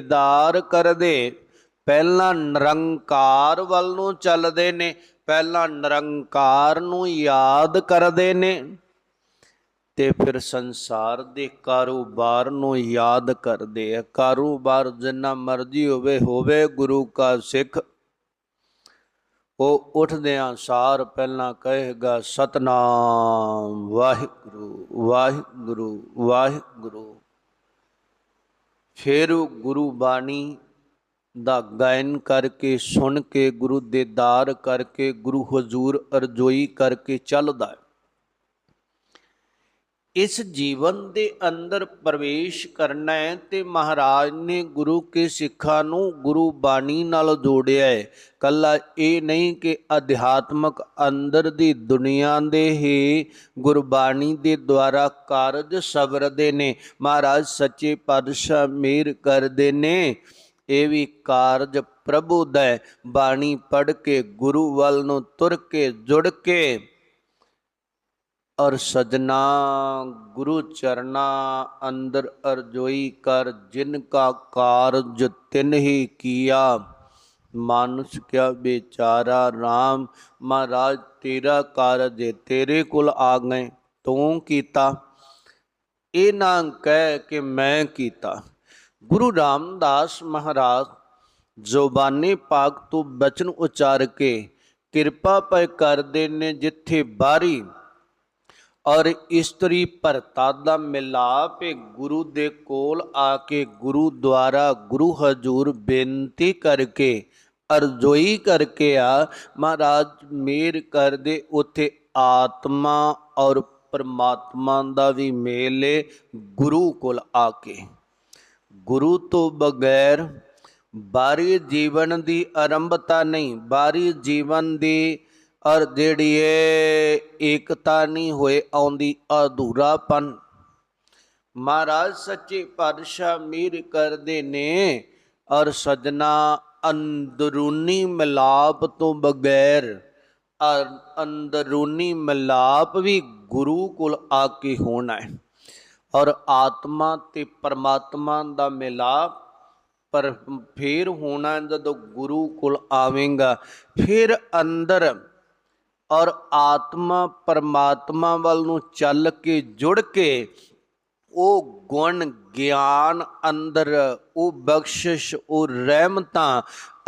ਦੀਦਾਰ ਕਰਦੇ। ਪਹਿਲਾਂ ਨਿਰੰਕਾਰ ਵੱਲ ਨੂੰ ਚੱਲਦੇ ਨੇ, ਪਹਿਲਾਂ ਨਿਰੰਕਾਰ ਨੂੰ ਯਾਦ ਕਰਦੇ ਨੇ ਤੇ ਫਿਰ ਸੰਸਾਰ ਦੇ ਕਾਰੋਬਾਰ ਨੂੰ ਯਾਦ ਕਰਦੇ ਆ। ਕਾਰੋਬਾਰ ਜਿੰਨਾ ਮਰਜ਼ੀ ਹੋਵੇ ਹੋਵੇ ਗੁਰੂ ਕਾ ਸਿੱਖ। ਉਹ ਉੱਠਦਿਆਂ ਸਾਰ ਪਹਿਲਾਂ ਕਹੇਗਾ, ਸਤਨਾਮ, ਵਾਹਿਗੁਰੂ ਵਾਹਿਗੁਰੂ ਵਾਹਿਗੁਰੂ। ਫਿਰ ਗੁਰੂ ਬਾਣੀ ਦਾ ਗਾਇਨ ਕਰਕੇ, ਸੁਣ ਕੇ, ਗੁਰੂ ਦੇ ਦਾਰ ਕਰਕੇ, ਗੁਰੂ ਹਜ਼ੂਰ ਅਰਜ਼ੋਈ ਕਰਕੇ ਚੱਲਦਾ ਹੈ। ਇਸ ਜੀਵਨ ਦੇ ਅੰਦਰ ਪ੍ਰਵੇਸ਼ ਕਰਨਾ ਹੈ ਤੇ ਮਹਾਰਾਜ ਨੇ ਗੁਰੂ ਕੇ ਸਿੱਖਾਂ ਨੂੰ ਗੁਰੂ ਬਾਣੀ ਨਾਲ ਜੋੜਿਆ ਹੈ। ਕੱਲਾ ਇਹ ਨਹੀਂ ਕਿ ਅਧਿਆਤਮਕ ਅੰਦਰ ਦੀ ਦੁਨੀਆ ਦੇ ਹੀ ਗੁਰਬਾਣੀ ਦੇ ਦੁਆਰਾ ਕਾਰਜ ਸਵਰਦੇ ਨੇ। ਮਹਾਰਾਜ ਸੱਚੇ ਪਾਤਸ਼ਾਹ ਮੇਰ ਕਰਦੇ ਨੇ। ਇਹ ਵੀ ਕਾਰਜ ਪ੍ਰਭੂ ਦਾ ਬਾਣੀ ਪੜ੍ਹ ਕੇ ਗੁਰੂ ਵੱਲ ਨੂੰ ਤੁਰ ਕੇ ਜੁੜ ਕੇ ਔਰ ਸਜਣਾ ਗੁਰੂ ਚਰਨਾ ਅੰਦਰ ਅਰਜੋਈ ਕਰ ਜਿਨ ਕਾ ਕਾਰਜ ਤਿਨ ਹੀ ਕੀਆ। ਮਾਨੁष ਕਿਆ ਬੇਚਾਰਾ RAM ਮਹਾਰਾਜ ਤੇਰਾ ਕਾਰਜ ਤੇਰੇ ਕੋਲ ਆ ਗਏ, ਤੂੰ ਕੀਤਾ। ਇਹ ਨਾ ਕਹਿ ਕਿ ਮੈਂ ਕੀਤਾ। ਗੁਰੂ ਰਾਮਦਾਸ ਮਹਾਰਾਜ, ਜ਼ੁਬਾਨੀ ਪਾਕ ਤੋਂ ਬਚਨ ਉਚਾਰ ਕੇ ਕਿਰਪਾ ਪੈ ਕਰਦੇ ਨੇ ਜਿੱਥੇ ਬਾਰੀ ਔਰ ਇਸਤਰੀ ਭਰਤਾ ਦਾ ਮਿਲਾਪ ਗੁਰੂ ਦੇ ਕੋਲ ਆ ਕੇ ਗੁਰੂ ਦੁਆਰਾ ਗੁਰੂ ਹਜ਼ੂਰ ਬੇਨਤੀ ਕਰਕੇ, ਅਰਜ਼ੋਈ ਕਰਕੇ ਆ। ਮਹਾਰਾਜ ਮੇਰ ਕਰਦੇ ਉਥੇ ਆਤਮਾ ਔਰ ਪਰਮਾਤਮਾ ਦਾ ਵੀ ਮੇਲੇ ਗੁਰੂ ਕੋਲ ਆ ਕੇ। ਗੁਰੂ ਤੋਂ ਬਗੈਰ ਬਾਰੀ ਜੀਵਨ ਦੀ ਆਰੰਭਤਾ ਨਹੀਂ, ਬਾਰੀ ਜੀਵਨ ਦੀ ਔਰ ਜਿਹੜੀ ਏ ਏਕਤਾ ਨਹੀਂ ਹੋਏ ਆਉਂਦੀ ਅਧੂਰਾਪਨ। ਮਹਾਰਾਜ ਸੱਚੇ ਪਾਤਸ਼ਾਹ ਮੀਰ ਕਰਦੇ ਨੇ ਔਰ ਸਜਣਾ ਅੰਦਰੂਨੀ ਮਿਲਾਪ ਤੋਂ ਬਗੈਰ। ਔਰ ਅੰਦਰੂਨੀ ਮਿਲਾਪ ਵੀ ਗੁਰੂ ਕੋਲ ਆ ਕੇ ਹੋਣਾ ਹੈ। ਔਰ ਆਤਮਾ ਤੇ ਪਰਮਾਤਮਾ ਦਾ ਮਿਲਾਪ ਪਰ ਫੇਰ ਹੋਣਾ ਜਦੋਂ ਗੁਰੂ ਕੋਲ ਆਵੇਂਗਾ। ਫਿਰ ਅੰਦਰ ਔਰ ਆਤਮਾ ਪਰਮਾਤਮਾ ਵੱਲ ਨੂੰ ਚੱਲ ਕੇ ਜੁੜ ਕੇ ਉਹ ਗੁਣ ਗਿਆਨ ਅੰਦਰ, ਉਹ ਬਖਸ਼ਿਸ਼, ਉਹ ਰਹਿਮਤਾਂ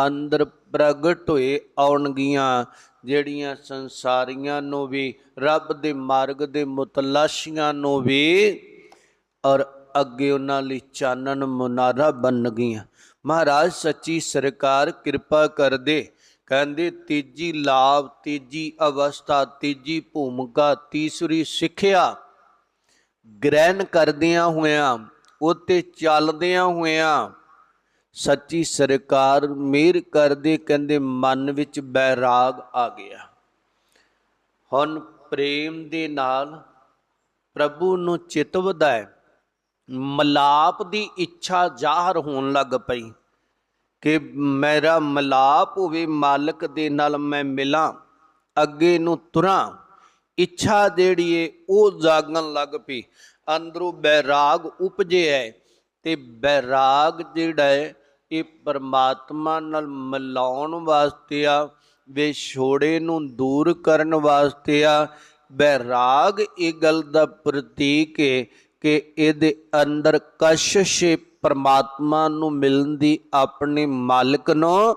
ਅੰਦਰ ਪ੍ਰਗਟ ਹੋਏ ਆਉਣਗੀਆਂ, ਜਿਹੜੀਆਂ ਸੰਸਾਰੀਆਂ ਨੂੰ ਵੀ, ਰੱਬ ਦੇ ਮਾਰਗ ਦੇ ਮੁਤਲਾਸ਼ੀਆਂ ਨੂੰ ਵੀ ਔਰ ਅੱਗੇ ਉਹਨਾਂ ਲਈ ਚਾਨਣ ਮੁਨਾਰਾ ਬਣ ਗਈਆਂ ਮਹਾਰਾਜ, ਸੱਚੀ ਸਰਕਾਰ ਕਿਰਪਾ ਕਰਦੇ ਕਹਿੰਦੇ ਤੀਜੀ ਲਾਭ, ਤੀਜੀ ਅਵਸਥਾ, ਤੀਜੀ ਭੂਮਿਕਾ, ਤੀਸਰੀ ਸਿੱਖਿਆ। ਗ੍ਰਹਿਣ ਕਰਦਿਆਂ ਹੋਇਆਂ, ਉਤੇ ਚੱਲਦਿਆਂ ਹੋਇਆਂ ਸੱਚੀ ਸਰਕਾਰ ਮਿਹਰ ਕਰਦੇ ਕਹਿੰਦੇ ਮਨ ਵਿੱਚ ਬੈਰਾਗ ਆ ਗਿਆ। ਹੁਣ ਪ੍ਰੇਮ ਦੇ ਨਾਲ ਪ੍ਰਭੂ ਨੂੰ ਚਿਤਵਦਾ ਹੈ ਮਲਾਪ ਦੀ ਇੱਛਾ ਜ਼ਾਹਰ ਹੋਣ ਲੱਗ ਪਈ। ਕਿ ਮੇਰਾ ਮਲਾਪ ਹੋਵੇ, ਮਾਲਕ ਦੇ ਨਾਲ ਮੈਂ ਮਿਲਾਂ, ਅੱਗੇ ਨੂੰ ਤੁਰਾਂ, ਇੱਛਾ ਜਿਹੜੀ ਏ, ਉਹ ਜਾਗਣ ਲੱਗ ਪਈ। ਅੰਦਰੋਂ ਬੈਰਾਗ ਉਪਜੇ ਹੈ ਤੇ ਬੈਰਾਗ ਜਿਹੜਾ ਹੈ ਇਹ ਪਰਮਾਤਮਾ ਨਾਲ ਮਿਲਾਉਣ ਵਾਸਤੇ ਆ ਵਿਛੋੜੇ ਨੂੰ ਦੂਰ ਕਰਨ ਵਾਸਤੇ ਆ। ਬੈਰਾਗ ਇਹ ਗੱਲ ਦਾ ਪ੍ਰਤੀਕ ਹੈ ਕਿ ਇਹਦੇ ਅੰਦਰ ਕਸ਼ਿਸ਼ ਪਰਮਾਤਮਾ ਨੂੰ ਮਿਲਣ ਦੀ ਆਪਣੇ ਮਾਲਕ ਨੂੰ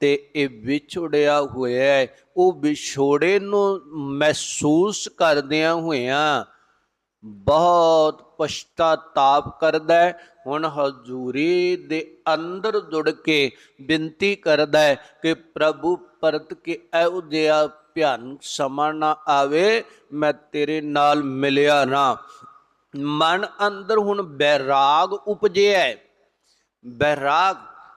ਤੇ ਇਹ ਵਿਛੋੜਿਆ ਹੋਇਆ ਹੈ। ਉਹ ਵਿਛੋੜੇ ਨੂੰ ਮਹਿਸੂਸ ਕਰਦਿਆਂ ਹੋਇਆਂ ਬਹੁਤ ਪਛਤਾਤਾਪ ਕਰਦਾ ਹੈ। ਹੁਣ ਹਜ਼ੂਰੀ ਦੇ ਅੰਦਰ ਜੁੜ ਕੇ ਬੇਨਤੀ ਕਰਦਾ ਹੈ ਕਿ ਪ੍ਰਭੂ ਪਰਤ ਕੇ ਇਹੋ ਜਿਹਾ ਭਿਆਨਕ ਸਮਾਂ ਨਾ ਆਵੇ, ਮੈਂ ਤੇਰੇ ਨਾਲ ਮਿਲਿਆ ਨਾ। ਮਨ ਅੰਦਰ ਹੁਣ ਬੈਰਾਗ ਉਪਜਿਆ ਹੈ। ਬੈਰਾਗ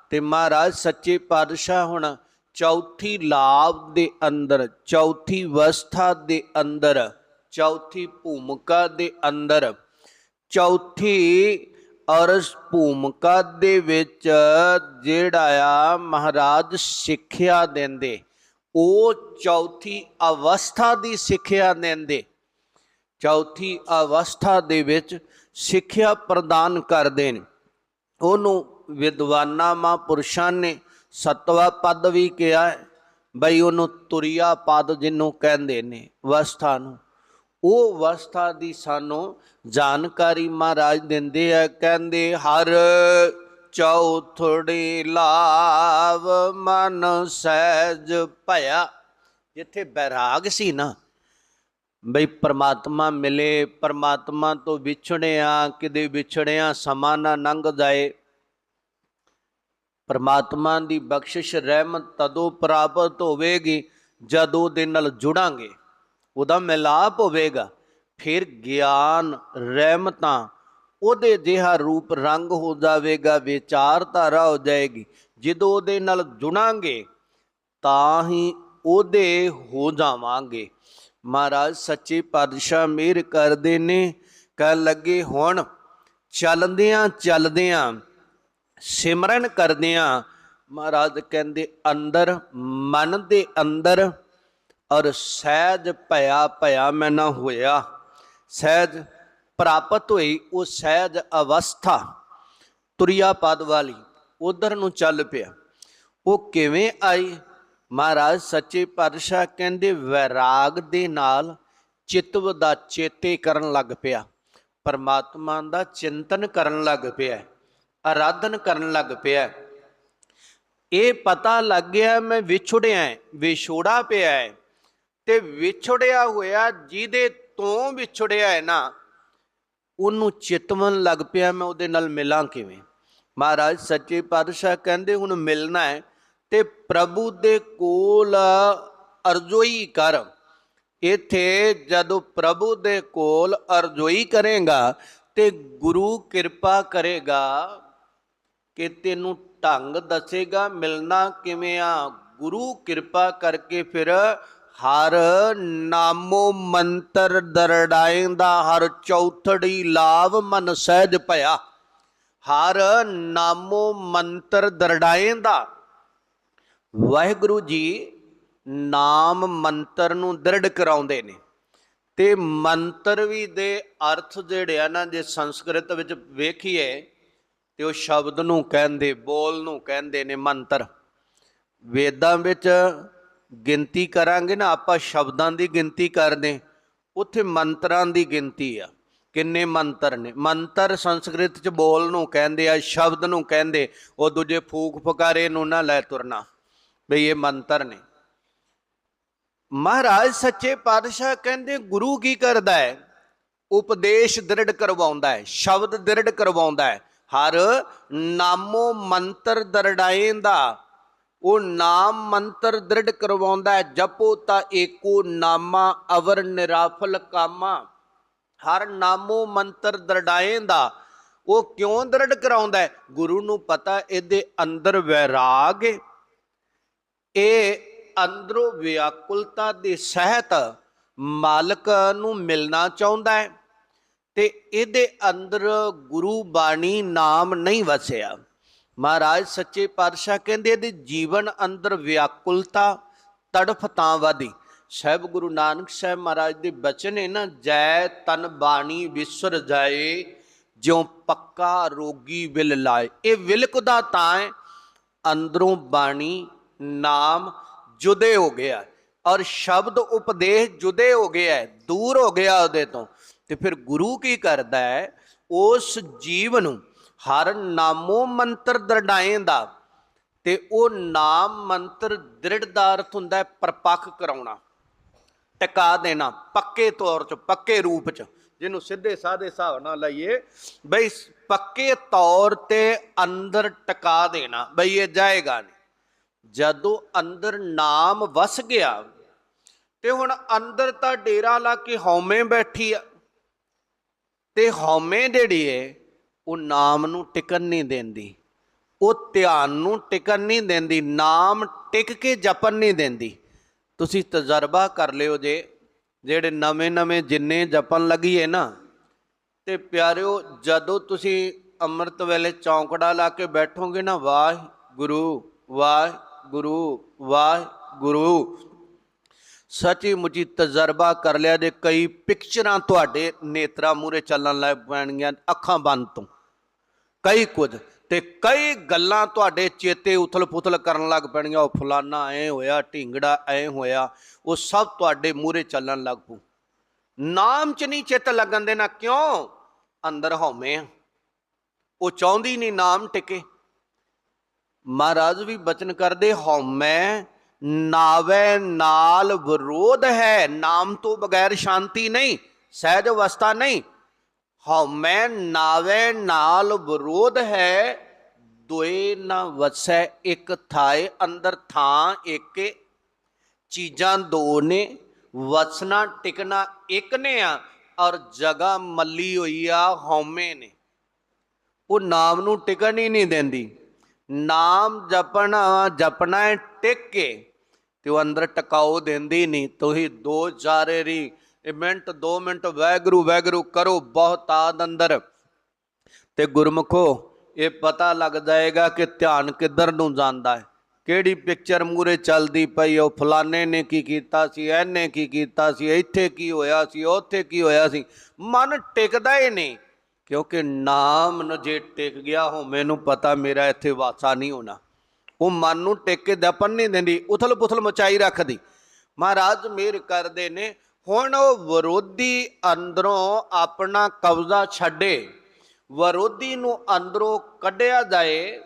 ਤੇ ਮਹਾਰਾਜ ਸੱਚੇ ਪਾਤਸ਼ਾਹ ਹੁਣ ਚੌਥੀ ਲਾਭ ਦੇ ਅੰਦਰ, ਚੌਥੀ ਅਵਸਥਾ ਦੇ ਅੰਦਰ, ਚੌਥੀ ਭੂਮਿਕਾ ਦੇ ਅੰਦਰ, ਚੌਥੀ ਔਰ ਭੂਮਿਕਾ ਦੇ ਵਿੱਚ ਜਿਹੜਾ ਆ ਮਹਾਰਾਜ ਸਿੱਖਿਆ ਦਿੰਦੇ, ਉਹ ਚੌਥੀ ਅਵਸਥਾ ਦੀ ਸਿੱਖਿਆ ਦਿੰਦੇ। ਚੌਥੀ ਅਵਸਥਾ ਦੇ ਵਿੱਚ ਸਿੱਖਿਆ ਪ੍ਰਦਾਨ ਕਰਦੇ ਨੇ। ਉਹਨੂੰ ਵਿਦਵਾਨਾਂ ਮਹਾਂਪੁਰਸ਼ਾਂ ਨੇ ਸਤਵਾ ਪਦ ਵੀ ਕਿਹਾ ਹੈ। ਬਈ ਉਹਨੂੰ ਤੁਰਿਆ ਪਦ ਜਿਹਨੂੰ ਕਹਿੰਦੇ ਨੇ ਅਵਸਥਾ ਨੂੰ। ਉਹ ਅਵਸਥਾ ਦੀ ਸਾਨੂੰ ਜਾਣਕਾਰੀ ਮਹਾਰਾਜ ਦਿੰਦੇ ਆ, ਕਹਿੰਦੇ, ਹਰ ਚੌਥੜੀ ਲਾਵ ਮਨ ਸਹਿਜ ਭਇਆ। ਜਿੱਥੇ ਬੈਰਾਗ ਸੀ ਨਾ ਬਈ ਪਰਮਾਤਮਾ ਮਿਲੇ, ਪਰਮਾਤਮਾ ਤੋਂ ਵਿਛੜਿਆ, ਕਿਤੇ ਵਿਛੜਿਆ ਸਮਾਂ ਨਾ ਲੰਘ ਜਾਏ। ਪਰਮਾਤਮਾ ਦੀ ਬਖਸ਼ਿਸ਼ ਰਹਿਮਤ ਤਦੋਂ ਪ੍ਰਾਪਤ ਹੋਵੇਗੀ, ਜਦ ਉਹਦੇ ਨਾਲ ਜੁੜਾਂਗੇ। ਉਹਦਾ ਮਿਲਾਪ ਹੋਵੇਗਾ। ਫਿਰ ਗਿਆਨ, ਰਹਿਮਤਾਂ, ਉਹਦੇ ਜਿਹਾ ਰੂਪ ਰੰਗ ਹੋ ਜਾਵੇਗਾ, ਵਿਚਾਰਧਾਰਾ ਹੋ ਜਾਏਗੀ। ਜਦੋਂ ਉਹਦੇ ਨਾਲ ਜੁੜਾਂਗੇ, ਤਾਂ ਹੀ ਉਹਦੇ ਹੋ ਜਾਵਾਂਗੇ। ਮਹਾਰਾਜ, ਸੱਚੇ ਪਾਤਸ਼ਾਹ ਮਿਹਰ ਕਰਦੇ ਨੇ। ਕਹਿ ਲੱਗੇ, ਹੁਣ ਚੱਲਦਿਆਂ ਚੱਲਦਿਆਂ ਸਿਮਰਨ ਕਰਦਿਆਂ ਮਹਾਰਾਜ ਕਹਿੰਦੇ, ਅੰਦਰ, ਮਨ ਦੇ ਅੰਦਰ ਔਰ ਸਹਿਜ ਭਇਆ ਭਇਆ ਮੈਂ ਨਾ ਹੋਇਆ। ਸਹਿਜ ਪ੍ਰਾਪਤ ਹੋਈ ਉਹ ਸਹਿਜ ਅਵਸਥਾ ਤੁਰਿਆ ਪਦ ਵਾਲੀ, ਉਧਰ ਨੂੰ ਚੱਲ ਪਿਆ। ਉਹ ਕਿਵੇਂ ਆਈ? ਮਹਾਰਾਜ, ਸੱਚੇ ਪਾਤਸ਼ਾਹ ਕਹਿੰਦੇ ਵੈਰਾਗ ਦੇ ਨਾਲ ਚਿਤਵ ਦਾ ਚੇਤੇ ਕਰਨ ਲੱਗ ਪਿਆ। ਪਰਮਾਤਮਾ ਦਾ ਚਿੰਤਨ ਕਰਨ ਲੱਗ ਪਿਆ ਆਰਾਧਨ ਕਰਨ ਲੱਗ ਪਿਆ। ਇਹ ਪਤਾ ਲੱਗ ਗਿਆ, ਮੈਂ ਵਿਛੜਿਆ ਵਿਛੋੜਾ ਪਿਆ ਹੈ। ਤੇ ਵਿਛੜਿਆ ਹੋਇਆ, ਜਿਹਦੇ ਤੋਂ ਵਿਛੜਿਆ ਹੈ ਨਾ, ਉਹਨੂੰ ਚਿਤਵਨ ਲੱਗ ਪਿਆ, ਮੈਂ ਉਹਦੇ ਨਾਲ ਮਿਲਾਂ ਕਿਵੇਂ? ਮਹਾਰਾਜ, ਸੱਚੇ ਪਾਤਸ਼ਾਹ ਕਹਿੰਦੇ ਹੁਣ ਮਿਲਣਾ ਹੈ ਤੇ ਪ੍ਰਭੂ ਦੇ ਕੋਲ ਅਰਜ਼ੋਈ ਕਰ। ਇਥੇ ਜਦੋਂ ਪ੍ਰਭੂ ਦੇ ਕੋਲ ਅਰਜ਼ੋਈ ਕਰੇਗਾ ਤੇ ਗੁਰੂ ਕਿਰਪਾ ਕਰੇਗਾ ਕਿ ਤੈਨੂੰ ਢੰਗ ਦੱਸੇਗਾ, ਮਿਲਣਾ ਕਿਵੇਂ ਆ। ਗੁਰੂ ਕਿਰਪਾ ਕਰਕੇ ਫਿਰ ਹਰ ਨਾਮੋ ਮੰਤਰ ਦਰੜਾਇਂਦਾ ਹਰ ਚੌਥੜੀ ਲਾਭ ਮਨ ਸਹਿਜ ਭਇਆ। ਹਰ ਨਾਮੋ ਮੰਤਰ ਦਰੜਾਇਂਦਾ ਵਾਹਿਗੁਰੂ ਜੀ ਨਾਮ ਮੰਤਰ ਨੂੰ ਦ੍ਰਿੜ ਕਰਾਉਂਦੇ ਨੇ। ਤੇ ਮੰਤਰ ਵੀ ਦੇ ਅਰਥ ਜਿਹੜੇ ਆ ਨਾ, ਜੇ ਸੰਸਕ੍ਰਿਤ ਵਿੱਚ ਵੇਖੀਏ, ਤੇ ਉਹ ਸ਼ਬਦ ਨੂੰ ਕਹਿੰਦੇ, ਬੋਲ ਨੂੰ ਕਹਿੰਦੇ ਨੇ ਮੰਤਰ। ਵੇਦਾਂ ਵਿੱਚ ਗਿਣਤੀ ਕਰਾਂਗੇ ਨਾ, ਆਪਾਂ ਸ਼ਬਦਾਂ ਦੀ ਗਿਣਤੀ ਕਰਦੇ ਉੱਥੇ ਮੰਤਰਾਂ ਦੀ ਗਿਣਤੀ ਆ, ਕਿੰਨੇ ਮੰਤਰ ਨੇ। ਮੰਤਰ ਸੰਸਕ੍ਰਿਤ ਚ ਬੋਲ ਨੂੰ ਕਹਿੰਦੇ ਆ, ਸ਼ਬਦ ਨੂੰ ਕਹਿੰਦੇ, ਉਹ ਦੂਜੇ ਫੂਕ ਫਕਾਰੇ ਨੂੰ ਨਾ ਲੈ ਤੁਰਨਾ। ਬਈ ਇਹ ਮੰਤਰ ਨੇ। ਮਹਾਰਾਜ ਸੱਚੇ ਪਾਤਸ਼ਾਹ ਕਹਿੰਦੇ, ਗੁਰੂ ਕੀ ਕਰਦਾ ਹੈ? ਉਪਦੇਸ਼ ਦ੍ਰਿੜ ਕਰਵਾਉਂਦਾ ਹੈ, ਸ਼ਬਦ ਦ੍ਰਿੜ ਕਰਵਾਉਂਦਾ ਹੈ। ਹਰ ਨਾਮੋ ਮੰਤਰ ਦਰੜਾਏਂਦਾ ਉਹ ਨਾਮ ਮੰਤਰ ਦ੍ਰਿੜ ਕਰਵਾਉਂਦਾ ਹੈ। ਜਪੋ ਤਾਂ ਏਕੋ ਨਾਮਾ, ਅਵਰ ਨਿਰਾਫਲ ਕਾਮਾ। ਹਰ ਨਾਮੋ ਮੰਤਰ ਦਰੜਾਏਂਦਾ ਉਹ ਕਿਉਂ ਦ੍ਰਿੜ ਕਰਾਉਂਦਾ ਹੈ? ਗੁਰੂ ਨੂੰ ਪਤਾ, ਇਹਦੇ ਅੰਦਰ ਵੈਰਾਗ ਹੈ। ਇਹ ਅੰਦਰੋਂ ਵਿਆਕੁਲਤਾ ਦੇ ਸਹਿਤ ਮਾਲਕ ਨੂੰ ਮਿਲਣਾ ਚਾਹੁੰਦਾ ਹੈ ਤੇ ਇਹਦੇ ਅੰਦਰ ਗੁਰੂ ਬਾਣੀ ਨਾਮ ਨਹੀਂ ਵਸਿਆ। ਮਹਾਰਾਜ ਸੱਚੇ ਪਾਤਸ਼ਾਹ ਕਹਿੰਦੇ ਇਹਦੇ ਜੀਵਨ ਅੰਦਰ ਵਿਆਕੁਲਤਾ, ਤੜਫ ਤਾਂ ਵਧੀ। ਸਹਿਬ ਗੁਰੂ ਨਾਨਕ ਸਾਹਿਬ ਮਹਾਰਾਜ ਦੇ ਬਚਨ ਹੈ ਨਾ, ਜੈ ਤਨ ਬਾਣੀ ਵਿਸਰ ਜਾਏ, ਜਿਉ ਪੱਕਾ ਰੋਗੀ ਵਿਲ ਲਾਏ। ਇਹ ਵਿਲਕਦਾ ਤਾਂ ਹੈ, ਅੰਦਰੋਂ ਬਾਣੀ ਨਾਮ ਜੁਦੇ ਹੋ ਗਿਆ ਔਰ ਸ਼ਬਦ ਉਪਦੇਸ਼ ਜੁਦੇ ਹੋ ਗਿਆ ਹੈ, ਦੂਰ ਹੋ ਗਿਆ ਉਹਦੇ ਤੋਂ। ਤੇ ਫਿਰ ਗੁਰੂ ਕੀ ਕਰਦਾ ਹੈ? ਉਸ ਜੀਵ ਨੂੰ ਹਰ ਨਾਮੋ ਮੰਤਰ ਦਰੜਾਏਂਦਾ ਤੇ ਉਹ ਨਾਮ ਮੰਤਰ ਦ੍ਰਿੜ ਦਾ ਅਰਥ ਹੁੰਦਾ ਹੈ ਪਰਪੱਕ ਕਰਾਉਣਾ ਟਿਕਾ ਦੇਣਾ ਪੱਕੇ ਤੌਰ 'ਚ ਪੱਕੇ ਰੂਪ 'ਚ। ਜਿਹਨੂੰ ਸਿੱਧੇ ਸਾਦੇ ਹਿਸਾਬ ਨਾਲ ਲਈਏ ਬਈ ਪੱਕੇ ਤੌਰ ਤੇ ਅੰਦਰ ਟਿਕਾ ਦੇਣਾ ਬਈ ਇਹ ਜਾਏਗਾ ਨਹੀਂ ਜਦੋਂ ਅੰਦਰ ਨਾਮ ਵਸ ਗਿਆ ਤੇ ਹੁਣ ਅੰਦਰ ਤਾਂ ਡੇਰਾ ਲਾ ਕੇ ਹਉਮੈ ਬੈਠੀ ਆ, ਤੇ ਹਉਮੈ ਜਿਹੜੀ ਏ, ਉਹ ਨਾਮ ਨੂੰ ਟਿਕਣ ਨਹੀਂ ਦਿੰਦੀ। ਉਹ ਧਿਆਨ ਨੂੰ ਟਿਕਣ ਨਹੀਂ ਦਿੰਦੀ, ਨਾਮ ਟਿਕ ਕੇ ਜਪਣ ਨਹੀਂ ਦਿੰਦੀ। ਤੁਸੀਂ ਤਜਰਬਾ ਕਰ ਲਿਓ ਜੇ, ਜਿਹੜੇ ਨਵੇਂ ਨਵੇਂ ਜਿੰਨੇ ਜਪਣ ਲੱਗੀਏ ਨਾ, ਤੇ ਪਿਆਰਿਓ, ਜਦੋਂ ਤੁਸੀਂ ਅੰਮ੍ਰਿਤ ਵੇਲੇ ਚੌਂਕੜਾ ਲਾ ਕੇ ਬੈਠੋਗੇ ਨਾ, ਵਾਹਿਗੁਰੂ ਗੁਰੂ, ਵਾਹਿਗੁਰੂ। ਸੱਚੀ ਮੁੱਚੀ ਤਜਰਬਾ ਕਰ ਲਿਆ ਦੇ ਕਈ ਪਿਕਚਰਾਂ ਤੁਹਾਡੇ ਨੇਤਰਾਂ ਮੂਰੇ ਚੱਲਣ ਲੱਗ ਪੈਣਗੀਆਂ, ਅੱਖਾਂ ਬੰਦ ਤੋਂ। ਕਈ ਕੁਝ ਤੇ ਕਈ ਗੱਲਾਂ ਤੁਹਾਡੇ ਚੇਤੇ ਉਥਲ-ਪੁਥਲ ਕਰਨ ਲੱਗ ਪੈਣਗੀਆਂ, ਉਹ ਫਲਾਨਾ ਐ ਹੋਇਆ, ਢਿੰਗੜਾ ਐ ਹੋਇਆ, ਉਹ ਸਭ ਤੁਹਾਡੇ ਮੂਹਰੇ ਚੱਲਣ ਲੱਗ ਪੂ ਨਾਮ ਚ ਨਹੀਂ ਚਿੱਤ ਲੱਗਣ ਦੇਣਾ, ਕਿਉਂ? ਅੰਦਰ ਹਉਮੈ ਆ। ਉਹ ਚਾਹੁੰਦੀ ਨਹੀਂ ਨਾਮ ਟਿਕੇ। ਮਹਾਰਾਜ ਵੀ ਬਚਨ ਕਰਦੇ, ਹਉਮੈ ਨਾਵੇ ਨਾਲ ਵਿਰੋਧ ਹੈ, ਨਾਮ ਤੋਂ ਬਗੈਰ ਸ਼ਾਂਤੀ ਨਹੀਂ, ਸਹਿਜ ਅਵਸਥਾ ਨਹੀਂ। ਹਉਮੈ ਨਾਵੇ ਨਾਲ ਵਿਰੋਧ ਹੈ, ਦੋਏ ਨਾ ਵਸੈ ਇੱਕ ਥਾਏ, ਅੰਦਰ ਥਾਂ ਏਕੇ ਚੀਜ਼ਾਂ ਦੋ ਨੇ, ਵਸਣਾ ਟਿਕਣਾ ਇੱਕ ਨੇ ਆ, ਔਰ ਜਗ੍ਹਾ ਮੱਲੀ ਹੋਈ ਆ ਹਉਮੈ ਨੇ। ਉਹ ਨਾਮ ਨੂੰ ਟਿਕਣ ਹੀ ਨਹੀਂ ਦਿੰਦੀ। ਨਾਮ ਜਪਣਾ ਜਪਣਾ ਹੈ ਟਿਕ ਕੇ ਤੇ ਉਹ ਅੰਦਰ ਟਿਕਾਓ ਦਿੰਦੀ ਨਹੀਂ ਤੁਸੀਂ ਦੋ ਚਾਰੇ ਰੀ, ਇਹ ਮਿੰਟ 2 ਮਿੰਟ ਵੈਗਰੂ ਵੈਗਰੂ ਕਰੋ, ਬਹੁਤ ਆਦ ਅੰਦਰ। ਤੇ ਗੁਰਮੁਖੋ, ਇਹ ਪਤਾ ਲੱਗ ਜਾਏਗਾ ਕਿ ਧਿਆਨ ਕਿੱਧਰ ਨੂੰ ਜਾਂਦਾ ਹੈ। ਕਿਹੜੀ ਪਿਕਚਰ ਮੂਰੇ ਚੱਲਦੀ ਪਈ ਉਹ ਫਲਾਣੇ ਨੇ ਕੀ ਕੀਤਾ ਸੀ, ਇਹਨੇ ਕੀ ਕੀਤਾ ਸੀ, ਇੱਥੇ ਕੀ ਹੋਇਆ ਸੀ, ਉੱਥੇ ਕੀ ਹੋਇਆ ਸੀ। ਮਨ ਟਿਕਦਾ ਹੀ ਨਹੀਂ। ਕਿਉਂਕਿ ਨਾਮ ਨੂੰ ਜੇ ਟਿਕ ਗਿਆ ਹੋ, ਮੈਨੂੰ ਪਤਾ ਮੇਰਾ ਇੱਥੇ ਵਾਸਾ ਨਹੀਂ ਹੋਣਾ। ਉਹ ਮਨ ਨੂੰ ਟਿਕ ਕੇ ਦਪਨ ਨਹੀਂ ਦਿੰਦੀ, ਉਥਲ ਪੁਥਲ ਮਚਾਈ ਰੱਖਦੀ। ਮਹਾਰਾਜ ਮੇਰ ਕਰਦੇ ਨੇ, ਹੁਣ ਉਹ ਵਿਰੋਧੀ ਅੰਦਰੋਂ ਆਪਣਾ ਕਬਜ਼ਾ ਛੱਡੇ। ਵਿਰੋਧੀ ਨੂੰ ਅੰਦਰੋਂ ਕੱਢਿਆ ਜਾਏ,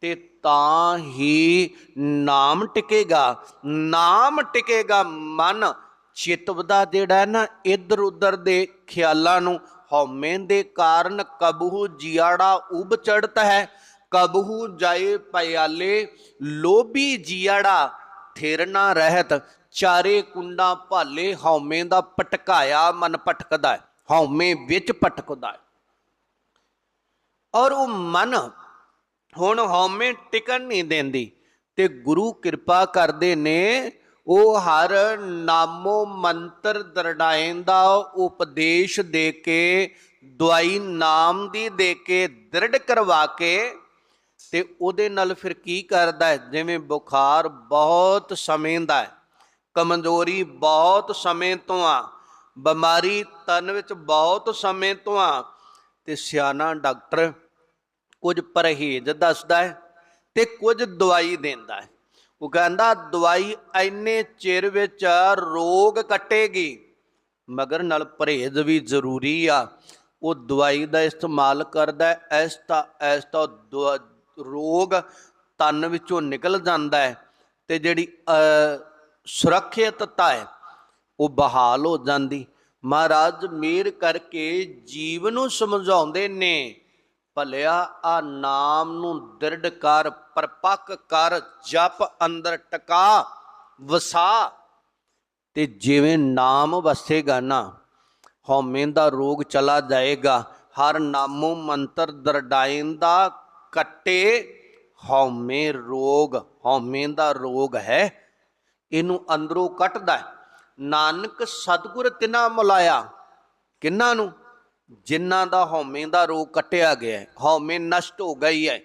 ਤੇ ਤਾਂ ਹੀ ਨਾਮ ਟਿਕੇਗਾ। ਨਾਮ ਟਿਕੇਗਾ ਮਨ। ਚਿਤਵਦਾ ਜਿਹੜਾ ਨਾ ਇੱਧਰ ਉੱਧਰ ਦੇ ਖਿਆਲਾਂ ਨੂੰ। ਹਉਮੈ ਦੇ ਕਾਰਨ ਕਬਹੂ ਜਿਆੜਾ ਉਬ ਚੜਤ ਹੈ, ਕਬਹੂ ਜਾਏ ਪਿਆਲੇ ਲੋਭੀ ਜਿਆੜਾ ਥਿਰਨਾ ਰਹਿਤ। ਚਾਰੇ ਕੁੰਡਾ ਭਾਲੇ ਹਉਮੈ ਦਾ ਪਟਕਾਇਆ ਮਨ ਭਟਕਦਾ ਹੈ, ਹਉਮੈ ਵਿੱਚ ਭਟਕਦਾ ਹੈ। ਔਰ ਉਹ ਮਨ ਹੁਣ ਹਉਮੈ ਟਿਕਣ ਨਹੀਂ ਦਿੰਦੀ ਤੇ ਗੁਰੂ ਕਿਰਪਾ ਕਰਦੇ ਨੇ ਉਹ ਹਰ ਨਾਮੋ ਮੰਤਰ ਦਰੜਾਏਂ ਦਾ ਉਪਦੇਸ਼ ਦੇ ਕੇ, ਦਵਾਈ ਨਾਮ ਦੀ ਦੇ ਕੇ, ਦ੍ਰਿੜ ਕਰਵਾ ਕੇ, ਤੇ ਉਹਦੇ ਨਾਲ ਫਿਰ ਕੀ ਕਰਦਾ ਹੈ? ਜਿਵੇਂ ਬੁਖਾਰ ਬਹੁਤ ਸਮੇਂ ਦਾ ਹੈ, ਕਮਜ਼ੋਰੀ ਬਹੁਤ ਸਮੇਂ ਤੋਂ ਆ, ਬਿਮਾਰੀ ਤਨ ਵਿੱਚ ਬਹੁਤ ਸਮੇਂ ਤੋਂ ਆ, ਤੇ ਸਿਆਣਾ ਡਾਕਟਰ ਕੁਝ ਪਰਹੇਜ਼ ਦੱਸਦਾ ਹੈ ਤੇ ਕੁਝ ਦਵਾਈ ਦਿੰਦਾ ਹੈ। ਉਹ ਕਹਿੰਦਾ ਦਵਾਈ ਐਨੇ ਚਿਰ ਵਿੱਚ ਰੋਗ ਕੱਟੇਗੀ। ਮਗਰ ਨਾਲ ਪਰਹੇਜ਼ ਵੀ ਜ਼ਰੂਰੀ ਆ। ਉਹ ਦਵਾਈ ਦਾ ਇਸਤੇਮਾਲ ਕਰਦਾ ਹੈ ਐਸ ਤਾਂ ਐਸ ਤਾਂ ਦੁਆ- ਰੋਗ ਤਨ ਵਿੱਚੋਂ ਨਿਕਲ ਜਾਂਦਾ ਹੈ ਤੇ ਜਿਹੜੀ ਸੁਰੱਖਿਅਤਤਾ ਹੈ ਉਹ ਬਹਾਲ ਹੋ ਜਾਂਦੀ। ਮਹਾਰਾਜ ਮੇਰ ਕਰਕੇ ਜੀਵ ਨੂੰ ਸਮਝਾਉਂਦੇ ਨੇ ਭਲਿਆ, ਆ ਨਾਮ ਨੂੰ ਦ੍ਰਿੜ ਕਰ, ਪਰਪੱਕ ਕਰ, ਜਪ ਅੰਦਰ ਟਕਾ, ਵਸਾ। ਤੇ ਜਿਵੇਂ ਨਾਮ ਵਸੇਗਾ ਨਾ, ਹਉਮੈ ਦਾ ਰੋਗ ਚਲਾ ਜਾਏਗਾ। ਹਰ ਨਾਮੋ ਮੰਤਰ ਦਰਡਾਇਨ ਦਾ ਕੱਟੇ, ਹਉਮੈ ਰੋਗ, ਹਉਮੈ ਦਾ ਰੋਗ ਹੈ, ਇਹਨੂੰ ਅੰਦਰੋਂ ਕੱਟਦਾ ਨਾਨਕ ਸਤਿਗੁਰ ਤਿਨਾ ਮੁਲਾਇਆ। ਕਿੰਨਾਂ ਨੂੰ? ਜਿਨ੍ਹਾਂ ਦਾ ਹਉਮੈ ਦਾ ਰੋਗ ਕੱਟਿਆ ਗਿਆ ਹੈ, ਹਉਮੈ ਨਸ਼ਟ ਹੋ ਗਈ ਹੈ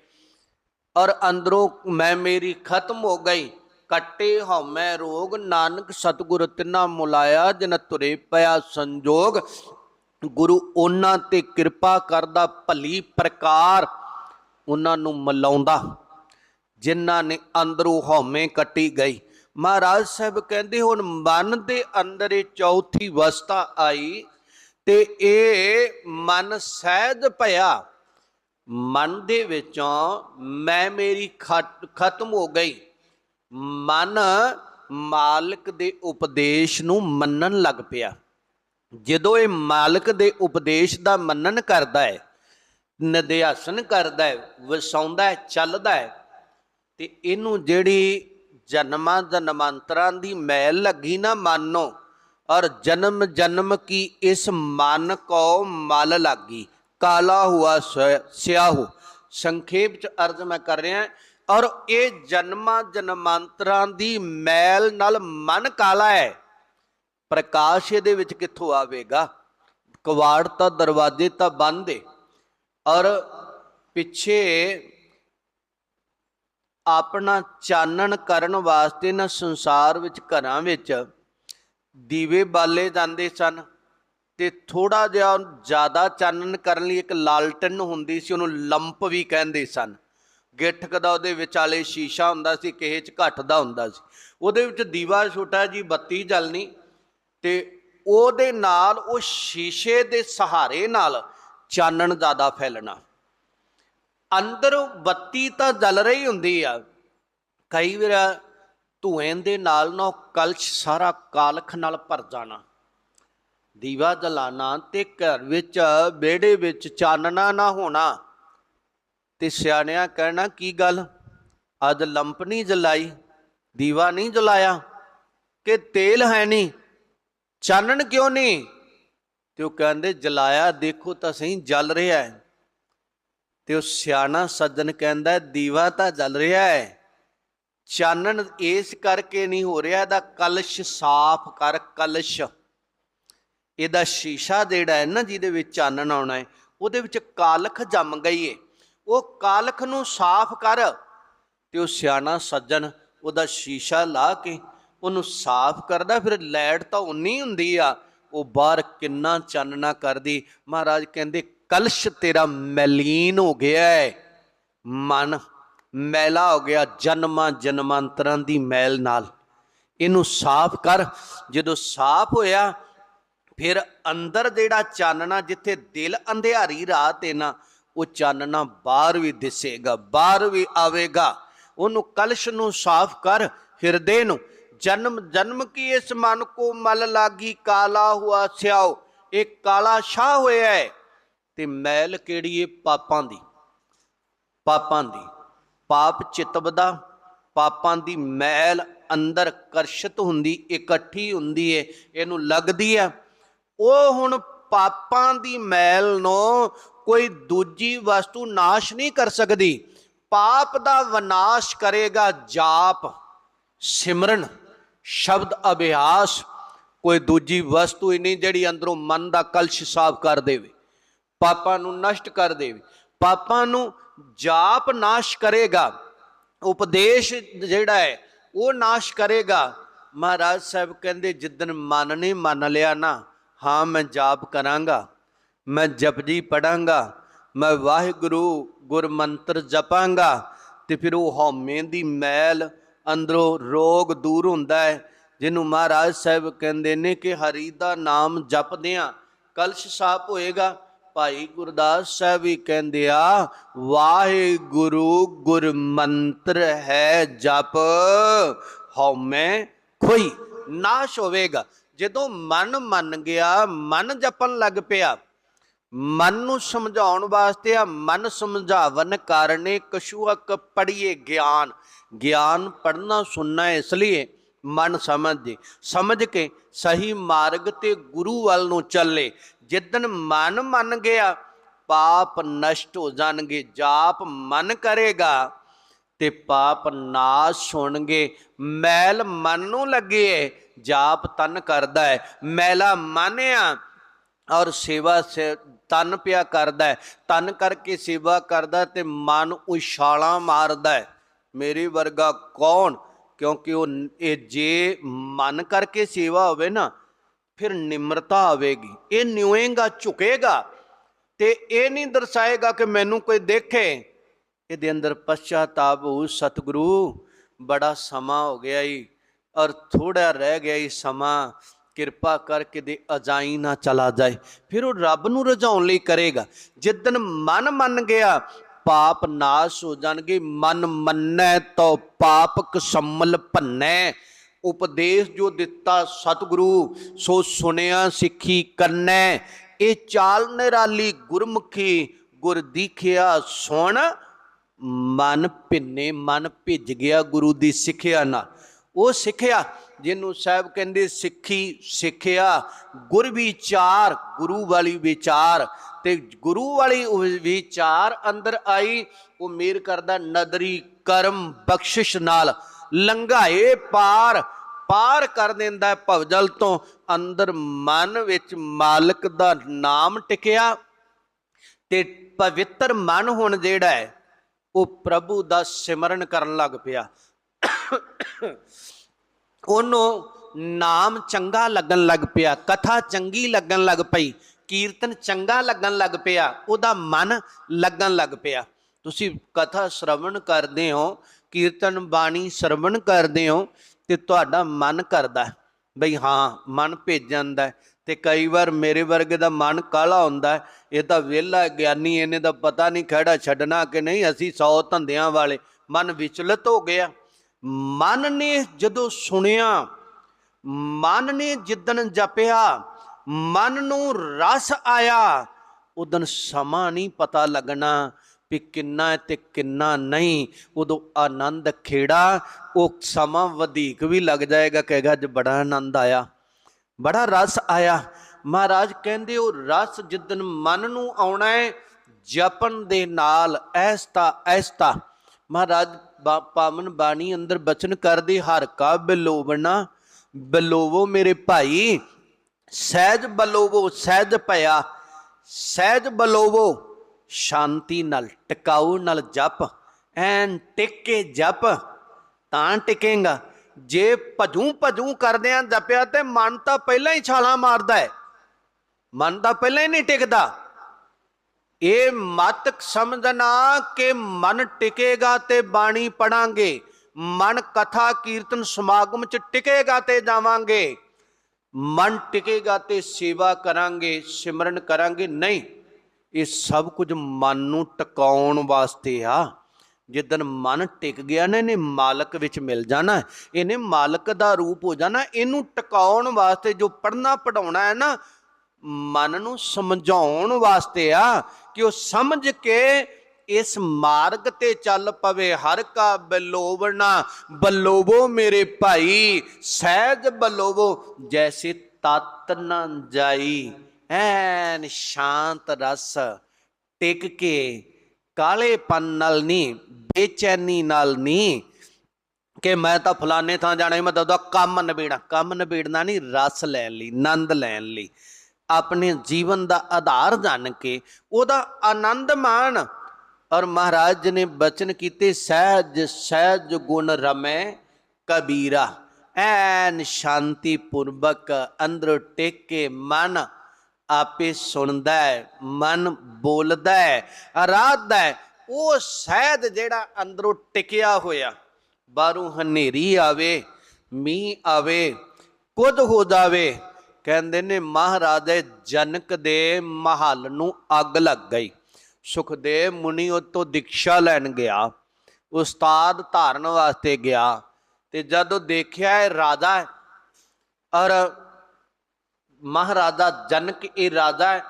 ਔਰ ਅੰਦਰੋਂ ਮੈਂ ਮੇਰੀ ਖਤਮ ਹੋ ਗਈ। ਕੱਟੇ ਹਉਮੈ ਰੋਗ, ਨਾਨਕ ਸਤਿਗੁਰ ਤਿਨਾ ਮੁਲਾਇਆ ਜਿਨ ਤੁਰੇ ਪਿਆ ਸੰਜੋਗ। ਗੁਰੂ ਉਹਨਾਂ ਤੇ ਕਿਰਪਾ ਕਰਦਾ, ਭਲੀ ਪ੍ਰਕਾਰ ਉਹਨਾਂ ਨੂੰ ਮਲਾਉਂਦਾ, ਜਿਨ੍ਹਾਂ ਨੇ ਅੰਦਰੋਂ ਹਉਮੈ ਕੱਟੀ ਗਈ। ਮਹਾਰਾਜ ਸਾਹਿਬ ਕਹਿੰਦੇ, ਹੁਣ ਮਨ ਦੇ ਅੰਦਰ ਇਹ ਚੌਥੀ ਅਵਸਥਾ ਆਈ ਤੇ ਇਹ ਮਨ ਸਹਿਜ ਭਇਆ, ਮਨ ਦੇ ਵਿੱਚੋਂ ਮੈਂ ਮੇਰੀ ਖਤ- ਖਤਮ ਹੋ ਗਈ। ਮਨ ਮਾਲਕ ਦੇ ਉਪਦੇਸ਼ ਨੂੰ ਮੰਨਣ ਲੱਗ ਪਿਆ। ਜਦੋਂ ਇਹ ਮਾਲਕ ਦੇ ਉਪਦੇਸ਼ ਦਾ ਮੰਨਣ ਕਰਦਾ ਹੈ ਨਿਧਿਆਸਨ ਕਰਦਾ ਹੈ, ਵਸਾਉਂਦਾ ਹੈ, ਚੱਲਦਾ ਹੈ, ਤੇ ਇਹਨੂੰ ਜਿਹੜੀ ਜਨਮਾਂ ਜਨਮਾਂਤਰਾਂ ਦੀ ਮੈਲ ਲੱਗੀ ਨਾ ਮੰਨੋ ਔਰ ਜਨਮ ਜਨਮ ਕੀ ਇਸ ਮਨ ਕੋ ਮਲ ਲੱਗੀ, ਕਾਲਾ ਹੁਆ ਸ- ਸੰਖੇਪ ਚ ਅਰਜ਼ ਮੈਂ ਕਰ ਰਿਹਾ ਔਰ ਇਹ ਜਨਮਾਂ ਜਨਮਾਂਤਰਾਂ ਦੀ ਮੈਲ ਨਾਲ ਮਨ ਕਾਲਾ ਹੈ। ਪ੍ਰਕਾਸ਼ ਇਹਦੇ ਵਿੱਚ ਕਿੱਥੋਂ ਆਵੇਗਾ? ਕਵਾੜ ਤਾਂ ਦਰਵਾਜ਼ੇ ਤਾਂ ਬੰਦ ਏ। ਔਰ ਪਿੱਛੇ ਆਪਣਾ ਚਾਨਣ ਕਰਨ ਵਾਸਤੇ ਨਾ ਸੰਸਾਰ ਵਿੱਚ ਘਰਾਂ ਵਿੱਚ ਦੀਵੇ ਬਾਲੇ ਜਾਂਦੇ ਸਨ ਤੇ ਥੋੜਾ ਜਿਹਾ ਜ਼ਿਆਦਾ ਚਾਨਣ ਕਰਨ ਲਈ ਇੱਕ ਲਾਲਟਨ ਹੁੰਦੀ ਸੀ, ਉਹਨੂੰ ਲੰਪ ਵੀ ਕਹਿੰਦੇ ਸਨ। ਗਿੱਠਕ ਦਾ ਉਹਦੇ ਵਿਚਾਲੇ ਸ਼ੀਸ਼ਾ ਹੁੰਦਾ ਸੀ ਕਿਸੇ ਚ ਘਟਦਾ ਹੁੰਦਾ ਸੀ। ਉਹਦੇ ਵਿੱਚ ਦੀਵਾ ਛੋਟਾ ਜੀ, ਬੱਤੀ ਜਲਣੀ ਤੇ ਉਹਦੇ ਨਾਲ ਉਹ ਸ਼ੀਸ਼ੇ ਦੇ ਸਹਾਰੇ ਨਾਲ ਚਾਨਣ ਜ਼ਿਆਦਾ ਫੈਲਣਾ। ਅੰਦਰ ਬੱਤੀ ਤਾਂ ਜਲ ਰਹੀ ਹੁੰਦੀ ਆ। ਕਈ ਵਾਰ ਧੂਏ ਦੇ ਨਾਲ ਨਾ ਉਹ ਕਲਸ਼ ਸਾਰਾ ਕਾਲਖ ਨਾਲ ਭਰ ਜਾਣਾ। ਦੀਵਾ ਜਲਾਣਾ ਤੇ ਘਰ ਵਿੱਚ, ਵਿਹੜੇ ਵਿੱਚ ਚਾਨਣਾ ਨਾ ਹੋਣਾ। ਤੇ ਸਿਆਣਿਆਂ ਕਹਿਣਾ, ਕੀ ਗੱਲ? ਅੱਜ ਲੰਪ ਨਹੀਂ ਜਲਾਈ? ਦੀਵਾ ਨਹੀਂ ਜਲਾਇਆ? ਕਿ ਤੇਲ ਹੈ ਨਹੀਂ? ਚਾਨਣ ਕਿਉਂ ਨਹੀਂ? ਤੇ ਉਹ ਕਹਿੰਦੇ, ਜਲਾਇਆ, ਦੇਖੋ ਤਾਂ ਸਹੀ ਜਲ ਰਿਹਾ ਹੈ। ਤੇ ਉਹ ਸਿਆਣਾ ਸੱਜਣ ਕਹਿੰਦਾ, ਦੀਵਾ ਤਾਂ ਜਲ ਰਿਹਾ ਹੈ। ਚਾਨਣ ਇਸ ਕਰਕੇ ਨਹੀਂ ਹੋ ਰਿਹਾ, ਇਹਦਾ ਕਲਸ਼ ਸਾਫ਼ ਕਰ, ਕਲਸ਼। ਇਹਦਾ ਸ਼ੀਸ਼ਾ ਜਿਹੜਾ ਹੈ ਨਾ, ਜਿਹਦੇ ਵਿੱਚ ਚਾਨਣ ਆਉਣਾ ਹੈ, ਉਹਦੇ ਵਿੱਚ ਕਾਲਖ ਜੰਮ ਗਈ ਏ। ਉਹ ਕਾਲਖ ਨੂੰ ਸਾਫ਼ ਕਰ ਤੇ ਉਹ ਸਿਆਣਾ ਸੱਜਣ ਉਹਦਾ ਸ਼ੀਸ਼ਾ ਲਾ ਕੇ ਉਹਨੂੰ ਸਾਫ਼ ਕਰਦਾ, ਫਿਰ ਲੈਟ ਤਾਂ ਉਨੀ ਹੁੰਦੀ ਆ, ਉਹ ਬਾਹਰ ਕਿੰਨਾ ਚਾਨਣਾ ਕਰਦੀ। ਮਹਾਰਾਜ ਕਹਿੰਦੇ, ਕਲਸ਼ ਤੇਰਾ ਮਲੀਨ ਹੋ ਗਿਆ ਹੈ ਮਨ ਮੈਲਾ ਹੋ ਗਿਆ ਜਨਮਾਂ ਜਨਮਾਂਤਰਾਂ ਦੀ ਮੈਲ ਨਾਲ। ਇਹਨੂੰ ਸਾਫ਼ ਕਰ। ਜਦੋਂ ਸਾਫ਼ ਹੋਇਆ, ਫਿਰ ਅੰਦਰ ਜਿਹੜਾ ਚਾਨਣਾ ਜਿੱਥੇ ਦਿਲ ਅੰਧਿਆਰੀ ਰਾਤ ਹੈ ਨਾ, ਉਹ ਚਾਨਣਾ ਬਾਹਰ ਵੀ ਦਿਸੇਗਾ, ਬਾਹਰ ਵੀ ਆਵੇਗਾ। ਉਹਨੂੰ ਕਲਸ਼ ਨੂੰ ਸਾਫ਼ ਕਰ ਹਿਰਦੇ ਨੂੰ। ਜਨਮ ਜਨਮ ਕੀ ਇਸ ਮਨ ਕੋ ਮਲ ਲਾਗੀ, ਕਾਲਾ ਹੁਆ ਸਿਆਓ ਇਹ ਕਾਲਾ ਸ਼ਾਹ ਹੋਇਆ ਹੈ ਤੇ ਮੈਲ ਕਿਹੜੀ ਏ? ਪਾਪਾਂ ਦੀ। ਪਾਪਾਂ ਦੀ। ਪਾਪ ਚਿਤਬਦਾ ਪਾਪਾਂ ਦੀ ਮੈਲ ਅੰਦਰ ਕਰਸ਼ਿਤ ਹੁੰਦੀ, ਇਕੱਠੀ ਹੁੰਦੀ ਏ, ਇਹਨੂੰ ਲੱਗਦੀ ਹੈ ਉਹ ਹੁਣ ਪਾਪਾਂ ਦੀ ਮੈਲ ਨੂੰ ਕੋਈ ਦੂਜੀ ਵਸਤੂ ਨਾਸ਼ ਨਹੀਂ ਕਰ ਸਕਦੀ। ਪਾਪ ਦਾ ਵਿਨਾਸ਼ ਕਰੇਗਾ ਜਾਪ, ਸਿਮਰਨ, ਸ਼ਬਦ ਅਭਿਆਸ। ਕੋਈ ਦੂਜੀ ਵਸਤੂ ਹੀ ਨਹੀਂ ਜਿਹੜੀ ਅੰਦਰੋਂ ਮਨ ਦਾ ਕਲਸ਼ ਸਾਫ਼ ਕਰ ਦੇਵੇ। ਪਾਪਾਂ ਨੂੰ ਨਸ਼ਟ ਕਰ ਦੇਵੇ। ਪਾਪਾਂ ਨੂੰ ਜਾਪ ਨਾਸ਼ ਕਰੇਗਾ, ਉਪਦੇਸ਼ ਜਿਹੜਾ ਹੈ, ਉਹ ਨਾਸ਼ ਕਰੇਗਾ। ਮਹਾਰਾਜ ਸਾਹਿਬ ਕਹਿੰਦੇ ਜਿੱਦਨ ਮਨ ਨੇ ਮੰਨ ਲਿਆ ਨਾ, ਹਾਂ ਮੈਂ ਜਾਪ ਕਰਾਂਗਾ, ਮੈਂ ਜਪਜੀ ਪੜਾਂਗਾ, ਮੈਂ ਵਾਹਿਗੁਰੂ ਗੁਰ ਮੰਤਰ ਜਪਾਂਗਾ, ਤੇ ਫਿਰ ਉਹ ਹਉਮੈ ਦੀ ਮੈਲ ਅੰਦਰੋਂ ਰੋਗ ਦੂਰ ਹੁੰਦਾ ਹੈ, ਜਿਹਨੂੰ ਮਹਾਰਾਜ ਸਾਹਿਬ ਕਹਿੰਦੇ ਨੇ ਕਿ ਹਰੀ ਦਾ ਨਾਮ ਜਪਦਿਆਂ ਕਲਸ਼ ਸਾਫ਼ ਹੋਏਗਾ। ਭਾਈ ਗੁਰਦਾਸ ਸਾਹਿਬ ਵੀ ਕਹਿੰਦੇ ਆ, ਵਾਹਿਗੁਰੂ ਗੁਰ ਹੈ ਜਪ ਹਉਮੈ ਖੋਈ। ਨਾਸ਼ ਹੋਵੇਗਾ। ਜਦੋਂ ਮਨ ਮੰਨ ਗਿਆ, ਮਨ ਜਪਣ ਲੱਗ ਪਿਆ, ਮਨ ਨੂੰ ਸਮਝਾਉਣ ਵਾਸਤੇ ਆ, ਮਨ ਸਮਝਾਵਨ ਕਾਰਨੇ ਕਛੂਅਕ ਪੜੀਏ ਗਿਆਨ। ਗਿਆਨ ਪੜਨਾ ਸੁਣਨਾ ਇਸ ਲਈ ਮਨ ਸਮਝੇ ਸਮਝ ਕੇ ਸਹੀ ਮਾਰਗ ਤੇ ਗੁਰੂ ਵੱਲ ਨੂੰ ਚੱਲੇ। ਜਿੱਦਨ ਮਨ ਮੰਨ ਗਿਆ, ਪਾਪ ਨਸ਼ਟ ਹੋ ਜਾਣਗੇ, ਜਾਪ ਮਨ ਕਰੇਗਾ ਤੇ ਪਾਪ ਨਾਸ਼ ਹੋਣਗੇ। ਮੈਲ ਮਨ ਨੂੰ ਲੱਗੇ ਜਾਪ ਤਨ ਕਰਦਾ ਹੈ ਮੈਲਾ ਮਾਨਿਆ ਔਰ ਸੇਵਾ ਸੇ ਤਨ ਪਿਆ ਕਰਦਾ ਹੈ ਤਨ ਕਰਕੇ ਸੇਵਾ ਕਰਦਾ ਤੇ ਮਨ ਉਛਾਲਾਂ ਮਾਰਦਾ ਹੈ ਮੇਰੇ ਵਰਗਾ ਕੌਣ? ਕਿਉਂਕਿ ਉਹ, ਇਹ ਜੇ ਮਨ ਕਰਕੇ ਸੇਵਾ ਹੋਵੇ ਨਾ ਫਿਰ ਨਿਮਰਤਾ ਆਵੇਗੀ। ਇਹ ਨਿਉਏਗਾ ਝੁਕੇਗਾ ਤੇ ਇਹ ਨਹੀਂ ਦਰਸਾਏਗਾ ਕਿ ਮੈਨੂੰ ਕੋਈ ਦੇਖੇ। ਇਹਦੇ ਅੰਦਰ ਪਛਤਾਪ ਹੋ ਸਤਿਗੁਰੂ, ਬੜਾ ਸਮਾਂ ਹੋ ਗਿਆ ਈ ਔਰ ਥੋੜਾ ਰਹਿ ਗਿਆ ਈ ਸਮਾਂ। ਕਿਰਪਾ ਕਰਕੇ ਦੇ ਅਜਾਈ ਨਾ ਚਲਾ ਜਾਏ। ਫਿਰ ਉਹ ਰੱਬ ਨੂੰ ਰਜਾਉਣ ਲਈ ਕਰੇਗਾ। ਜਿੱਦਨ ਮਨ ਮੰਨ ਗਿਆ, ਪਾਪ ਨਾਸ਼ ਹੋ ਜਾਣਗੇ। ਮਨ ਮੰਨੈ ਤੋ ਪਾਪ ਸੰਮਲ ਭੰਨੈ। ਉਪਦੇਸ਼ ਜੋ ਦਿੱਤਾ ਸਤਿਗੁਰੂ, ਸੋ ਸੁਣਿਆ ਸਿੱਖੀ ਕੰਨੈ ਇਹ ਚਾਲ ਨਿਰਾਲੀ ਗੁਰਮੁਖੀ ਗੁਰ ਦੀਖਿਆ ਸੁਣ, ਮਨ ਭਿੰਨੇ, ਮਨ ਭਿੱਜ ਗਿਆ ਗੁਰੂ ਦੀ ਸਿੱਖਿਆ ਨਾਲ। ਉਹ ਸਿੱਖਿਆ ਜਿਹਨੂੰ ਸਾਹਿਬ ਕਹਿੰਦੇ ਸਿੱਖੀ ਸਿੱਖਿਆ, ਗੁਰ ਵਿਚਾਰ, ਗੁਰੂ ਵਾਲੀ ਵਿਚਾਰ। ਤੇ ਗੁਰੂ ਵਾਲੀ ਵਿਚਾਰ ਅੰਦਰ ਆਈ, ਉਹ ਮੇਰ ਕਰਦਾ ਨਦਰੀ ਕਰਮ ਬਖਸ਼ਿਸ਼ ਨਾਲ। ਲੰਘਾਏ ਪਾਰ ਪਾਰ ਕਰ ਦਿੰਦਾ ਭਵਜਲ ਤੋਂ। ਅੰਦਰ ਮਨ ਵਿੱਚ ਮਾਲਕ ਦਾ ਨਾਮ ਟਿਕਿਆ ਤੇ ਪਵਿੱਤਰ ਮਨ ਹੁਣ ਜਿਹੜਾ ਹੈ, ਉਹ ਪ੍ਰਭੂ ਦਾ ਸਿਮਰਨ ਕਰਨ ਲੱਗ ਪਿਆ। ਉਹਨੂੰ ਨਾਮ ਚੰਗਾ ਲੱਗਣ ਲੱਗ ਪਿਆ, ਕਥਾ ਚੰਗੀ ਲੱਗਣ ਲੱਗ ਪਈ, ਕੀਰਤਨ ਚੰਗਾ ਲੱਗਣ ਲੱਗ ਪਿਆ, ਉਹਦਾ ਮਨ ਲੱਗਣ ਲੱਗ ਪਿਆ। ਤੁਸੀਂ ਕਥਾ ਸ਼ਰਵਣ ਕਰਦੇ ਹੋ ਕੀਰਤਨ ਬਾਣੀ ਸ਼ਰਵਣ ਕਰਦੇ ਹੋ ਤੇ ਤੁਹਾਡਾ ਮਨ ਕਰਦਾ ਬਈ ਹਾਂ, ਮਨ ਭੇਜ ਜਾਂਦਾ ਤੇ ਕਈ ਵਾਰ ਮੇਰੇ ਵਰਗੇ ਦਾ ਮਨ ਕਾਲਾ ਹੁੰਦਾ ਇਹ ਤਾਂ ਵਿਹਲਾ ਗਿਆਨੀ, ਇਹਨੇ ਦਾ ਪਤਾ ਨਹੀਂ ਖੜਾ ਛੱਡਣਾ ਕਿ ਨਹੀਂ, ਅਸੀਂ ਸੌ ਧੰਦਿਆਂ ਵਾਲੇ। ਮਨ ਵਿਚਲਿਤ ਹੋ ਗਿਆ। ਮਨ ਨੇ ਜਦੋਂ ਸੁਣਿਆ, ਮਨ ਨੇ ਜਿੱਦਣ ਜਪਿਆ, ਮਨ ਨੂੰ ਰਸ ਆਇਆ ਉਦਨ ਸਮਾਂ ਨਹੀਂ ਪਤਾ ਲੱਗਣਾ। ਵੀ ਕਿੰਨਾ ਹੈ ਤੇ ਕਿੰਨਾ ਨਹੀਂ, ਉਦੋਂ ਆਨੰਦ ਖੇੜਾ, ਉਹ ਸਮਾਂ ਵਧੇਕ ਵੀ ਲੱਗ ਜਾਏਗਾ, ਕਹੇਗਾ ਅੱਜ ਬੜਾ ਆਨੰਦ ਆਇਆ। ਬੜਾ ਰਸ ਆਇਆ। ਮਹਾਰਾਜ ਕਹਿੰਦੇ, ਉਹ ਰਸ ਜਿੱਦਨ ਮਨ ਨੂੰ ਆਉਣਾ ਹੈ ਜਪਨ ਦੇ ਨਾਲ ਐਸਤਾ ਐਸਤਾ। ਮਹਾਰਾਜ ਪਾਵਨ ਬਾਣੀ ਅੰਦਰ ਬਚਨ ਕਰਦੇ, ਹਰ ਕਾ ਬਿਲੋਵਣਾ, ਬਲੋਵੋ ਮੇਰੇ ਭਾਈ, ਸਹਿਜ ਬਲੋਵੋ, ਸਹਿਜ ਭਇਆ, ਸਹਿਜ ਬਲੋਵੋ। ਸ਼ਾਂਤੀ ਨਾਲ ਟਿਕਾਊ ਨਾਲ ਜਪ, ਐਨ ਟਿਕ ਕੇ ਜਪ, ਤਾਂ ਟਿਕੇਗਾ। ਜੇ ਭਜੂ ਭਜੂ ਕਰਦਿਆਂ ਜਪਿਆ ਤੇ ਮਨ ਤਾਂ ਪਹਿਲਾਂ ਹੀ ਛਾਲਾਂ ਮਾਰਦਾ ਹੈ ਮਨ ਤਾਂ ਪਹਿਲਾਂ ਹੀ ਨਹੀਂ ਟਿਕਦਾ। ਇਹ ਮਤ ਸਮਝਣਾ ਕਿ ਮਨ ਟਿਕੇਗਾ ਤੇ ਬਾਣੀ ਪੜਾਂਗੇ। ਮਨ ਕਥਾ ਕੀਰਤਨ ਸਮਾਗਮ ਚ ਟਿਕੇਗਾ ਤੇ ਜਾਵਾਂਗੇ। ਮਨ ਟਿਕੇਗਾ ਤੇ ਸੇਵਾ ਕਰਾਂਗੇ, ਸਿਮਰਨ ਕਰਾਂਗੇ, ਨਹੀਂ। ਇਹ ਸਭ ਕੁਝ ਮਨ ਨੂੰ ਟਿਕਾਉਣ ਵਾਸਤੇ ਆ। ਜਿੱਦਨ ਮਨ ਟਿਕ ਗਿਆ ਨਾ, ਇਹਨੇ ਮਾਲਕ ਵਿੱਚ ਮਿਲ ਜਾਣਾ। ਇਹਨੇ ਮਾਲਕ ਦਾ ਰੂਪ ਹੋ ਜਾਣਾ। ਇਹਨੂੰ ਟਿਕਾਉਣ ਵਾਸਤੇ ਜੋ ਪੜਨਾ ਪੜਾਉਣਾ ਹੈ ਨਾ, ਮਨ ਨੂੰ ਸਮਝਾਉਣ ਵਾਸਤੇ ਆ ਕਿ ਉਹ ਸਮਝ ਕੇ ਇਸ ਮਾਰਗ ਤੇ ਚੱਲ ਪਵੇ। ਹਰ ਕਾ ਬਲੋਵਣਾ, ਬਲੋਵੋ ਮੇਰੇ ਭਾਈ, ਸਹਿਜ ਬਲੋਵੋ, ਜੈਸੇ ਤਤ ਨਾ ਜਾਈ। ਐਨ ਸ਼ਾਂਤ ਰਸ ਟਿਕ ਕੇ ਕਾਲੇਪਨ ਨਾਲ ਨਹੀਂ ਬੇਚੈਨੀ ਨਾਲ ਨਹੀਂ ਕਿ ਮੈਂ ਤਾਂ ਫਲਾਣੇ ਥਾਂ ਜਾਣਾ ਹੀ ਮੈਂ ਤਾਂ ਉਹਦਾ ਕੰਮ ਨਿਬੇੜਾ, ਕੰਮ ਨਿਬੇੜਨਾ ਨਹੀਂ ਰਸ ਲੈਣ ਲਈ, ਆਨੰਦ ਲੈਣ ਲਈ। ਆਪਣੇ ਜੀਵਨ ਦਾ ਆਧਾਰ ਜਾਣ ਕੇ ਉਹਦਾ ਆਨੰਦ ਮਾਣ ਔਰ ਮਹਾਰਾਜ ਜੀ ਨੇ ਬਚਨ ਕੀਤੇ, ਸਹਿਜ ਸਹਿਜ ਗੁਣ ਰਮੈ ਕਬੀਰਾ। ਐਨ ਸ਼ਾਂਤੀ ਪੂਰਵਕ ਅੰਦਰ ਟਿਕ ਕੇ ਮਨ ਆਪੇ ਸੁਣਦਾ ਹੈ, ਮਨ ਬੋਲਦਾ ਹੈ, ਆਰਾਧਦਾ ਹੈ। ਉਹ ਸਹਿਜ ਜਿਹੜਾ ਅੰਦਰੋਂ ਟਿਕਿਆ ਹੋਇਆ, ਬਾਹਰੋਂ ਹਨੇਰੀ ਆਵੇ, ਮੀਂਹ ਆਵੇ, ਕੁਝ ਹੋ ਜਾਵੇ, ਕਹਿੰਦੇ ਨੇ ਮਹਾਰਾਜੇ ਜਨਕ ਦੇ ਮਹੱਲ ਨੂੰ ਅੱਗ ਲੱਗ ਗਈ। ਸੁਖਦੇਵ ਮੁਨੀ ਉਹ ਤੋਂ ਦੀਕਸ਼ਾ ਲੈਣ ਗਿਆ, ਉਸਤਾਦ ਧਾਰਨ ਵਾਸਤੇ ਗਿਆ ਤੇ ਜਦੋਂ ਦੇਖਿਆ ਇਹ ਰਾਜਾ ਔਰ ਮਹਾਰਾਜਾ ਜਨਕ ਇਹ ਰਾਜਾ ਹੈ